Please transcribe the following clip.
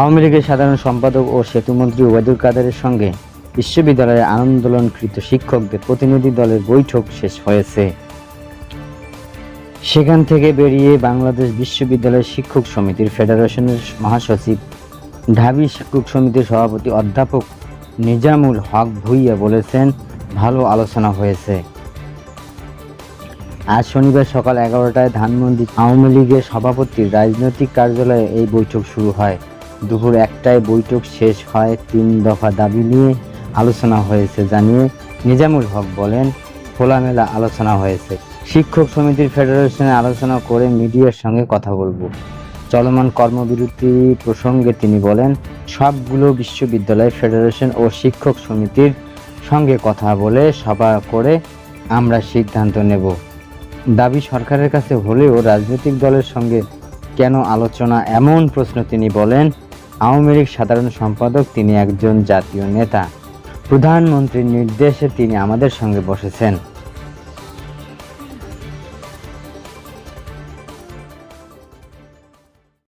আওয়ামী লীগের সাধারণ সম্পাদক ও সেতুমন্ত্রী ওবায়দুল কাদেরের সঙ্গে বিশ্ববিদ্যালয়ের আন্দোলনকৃত শিক্ষকদের প্রতিনিধি দলের বৈঠক শেষ হয়েছে। সেখান থেকে বেরিয়ে বাংলাদেশ বিশ্ববিদ্যালয় শিক্ষক সমিতির ফেডারেশনের মহাসচিব, ঢাবি শিক্ষক সমিতির সভাপতি অধ্যাপক নিজামুল হক ভুইয়া বলেছেন, ভালো আলোচনা হয়েছে। আজ শনিবার সকাল এগারোটায় ধানমন্ডি আওয়ামী লীগের সভাপতির রাজনৈতিক কার্যালয়ে এই বৈঠক শুরু হয়। দুপুর একটায় বৈঠক শেষ হয়। তিন দফা দাবি নিয়ে আলোচনা হয়েছে জানিয়ে নিজামুল হক বলেন, খোলামেলা আলোচনা হয়েছে। শিক্ষক সমিতির ফেডারেশনে আলোচনা করে মিডিয়ার সঙ্গে কথা বলব। চলমান কর্মবিরতি প্রসঙ্গে তিনি বলেন, সবগুলো বিশ্ববিদ্যালয় ফেডারেশন ও শিক্ষক সমিতির সঙ্গে কথা বলে সভা করে আমরা সিদ্ধান্ত নেব। দাবি সরকারের কাছে হলেও রাজনৈতিক দলের সঙ্গে কেন আলোচনা এমন প্রশ্ন তিনি বলেন আওয়ামী লীগ সাধারণ সম্পাদক তিনি একজন জাতীয় নেতা। প্রধানমন্ত্রীর নির্দেশে তিনি আমাদের সঙ্গে বসেছেন।